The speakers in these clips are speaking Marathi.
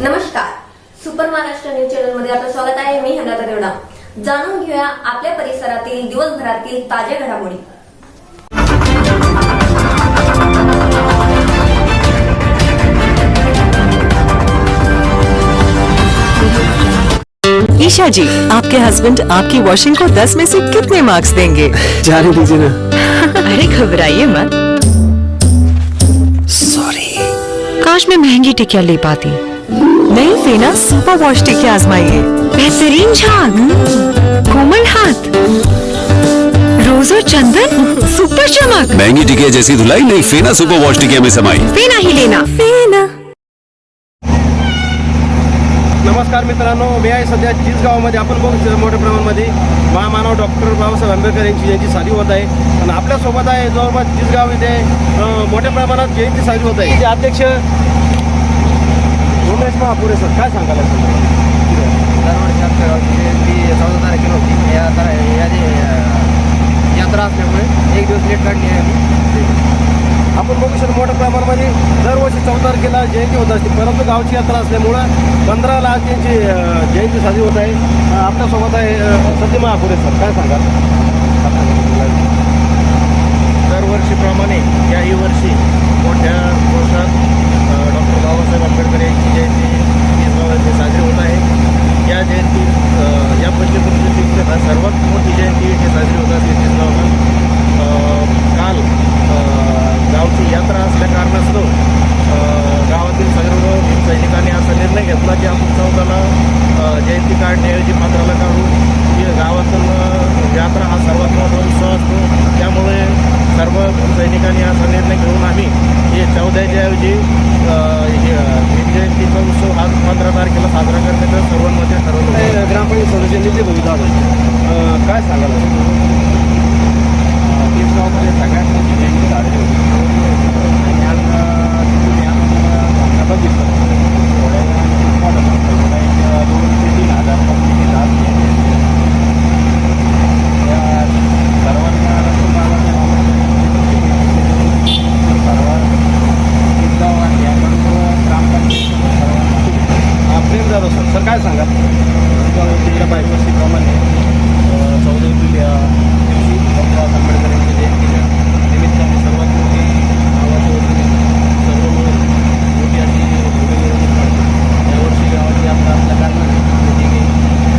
नमस्कार. सुपर महाराष्ट्र न्यूज़ चॅनल मध्ये आपलं स्वागत आहे. मी हेमलता देवडा. जाणून घेऊया आपल्या परिसरातील दिवसभरातील ताज्या घडामोडी. ईशा जी आपके हस्बैंड आपकी वॉशिंग को 10 में से कितने मार्क्स देंगे? जाने दीजिए ना। अरे घबराइए मत। काश मैं महँगी टिकिया ले पाती। नहीं फेना सुपर वॉश टिकिया आजमाइए बेहतरीन झाग। कोमल हाथ। रोज और चंदन। सुपर चमक। महँगी टिकिया जैसी धुलाई नहीं फेना सुपर वॉश टिकिया में समाई। फेना ही लेना। फेना। नमस्कार मित्रांनो मी आहे सध्या चिसगावमध्ये आपण बघू मोठ्या प्रमाणामध्ये महामानव डॉक्टर बाबासाहेब आंबेडकर यांची जयंती साजरी होत आहे. आणि आपल्यासोबत आहे जवळपास चिसगाव इथे मोठ्या प्रमाणात जयंती साजरी होत आहे. इथे अध्यक्ष उमेश महापुरे सर काय सांगायला सर दरवर्षी आमच्या जयंती चौदा तारखेला होती. या यात्रा असल्यामुळे एक दिवस लेट काढली आहे आम्ही आपण मोठ्या प्रमाणामध्ये दरवर्षी चौदा तारखेला जयंती होत असते. परंतु गावची यात्रा असल्यामुळं पंधराला त्यांची यांची जयंती साजरी होत आहे. आपल्यासोबत आहे अं, महापुरे सर. काय सांगाल दरवर्षीप्रमाणे याही वर्षी मोठ्या दिवसात डॉक्टर बाबासाहेब आंबेडकर यांची जयंती चिसगाव येथे साजरी होत आहे या जयंती अं, या पंचकृषीची सर्वात मोठी जयंती इथे साजरी होत असते चिसगावला अं, काल अं, गावची यात्रा असल्या कारणास्तव अं, गावातील सर्व भीम सैनिकांनी असा निर्णय घेतला की आपण चौदाला अं, जयंती काढण्याऐवजी पंधराला काढू की गावातून यात्रा हा सर्वात मोठा उत्सव असतो त्यामुळे सर्व सैनिकांनी असा निर्णय घेऊन आम्ही हे चौदाच्या ऐवजी अं, हे, अं, भीम जयंतीचा उत्सव हा पंधरा तारखेला साजरा करण्याचं सर्वांमध्ये ठरवलं. हे ग्रामपंचायत सदस्य निधी भूमिका काय सांगाल गावमध्ये सगळ्यात मोठी जयंती साजरी होती आणि आज अं, तुम्ही आज बघितलं थोड्या वेळाने एक दोन ते तीन हजार पब्लिक आज या सर्वांना सर्व आणि याकडून ग्रामपंचायत सर्वांना प्रेम जाधव सर सर काय सांगा तिकडे तिच्या प्रमाणे चौदा एप्रिल या दिवशी डॉक्टर आंबेडकर यांची जयंतीच्या निमित्ताने सर्वात मोठी गावाच्या वतीने सर्व मिळून मोठी अशी भूमी मिरवणूक काढतो यावर्षी गावाची यात्रा असल्या कारणाने तिथे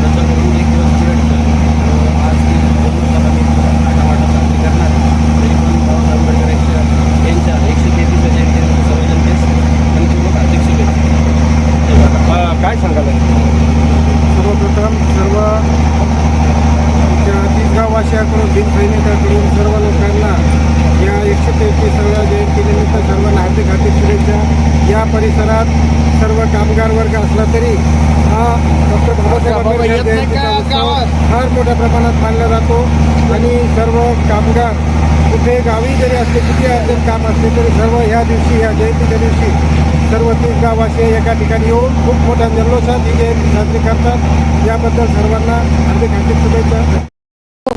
जसं म्हणून एक दिवस वेळ ठेवली. आज ती जन्मस्थळाला मी आटावाटा साजरी करणार तरी पण बाबासाहेब आंबेडकर यांच्या यांच्या एकशे तेहतीसच्या जयंतीनिमित्त सर्व जनतेस मनपूर्वक हार्दिक शुभेच्छा अं, काय सांगाल सर्वप्रथम सर्व आमच्या तीसगाववासियाकडून भीम सैनिकाकडून सर्व लोकांना या एकशे तेहतीसाव्या जयंतीनिमित्त सर्वांना हार्दिक शुभेच्छा या परिसरात सर्व कामगार वर्ग असला तरी हा डॉक्टर बाबासाहेब आंबेडकर जयंतीचा उत्सव फार मोठ्या प्रमाणात मानला जातो आणि सर्व कामगार कुठे गावी जरी असले किती अर्जंट काम असले तरी सर्व ह्या दिवशी या जयंतीच्या दिवशी सर्व तीस गावाचे एका ठिकाणी येऊन खूप मोठ्या जल्लोषात ही जयंती साजरी करतात. याबद्दल सर्वांना हार्दिक हार्दिक शुभेच्छा.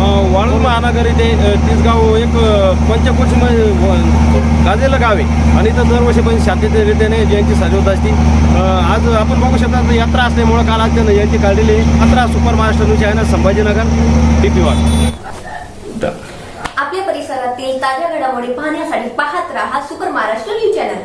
अं, महानगर इथे तिसगाव एक अं, गाजलेलं गाव आहे. आणि इथं दरवर्षी पण शांततेने जयंती साजरी होत असते आज आपण बघू शकता यात्रा असल्यामुळं काल आज त्यानं जयंती काढलेली यात्रा सुपर महाराष्ट्र न्यूज आहे ना संभाजीनगर डी पी वाट आपल्या परिसरातील ताज्या घडामोडी पाहण्यासाठी पाहत राहा सुपर महाराष्ट्र न्यूज चॅनल.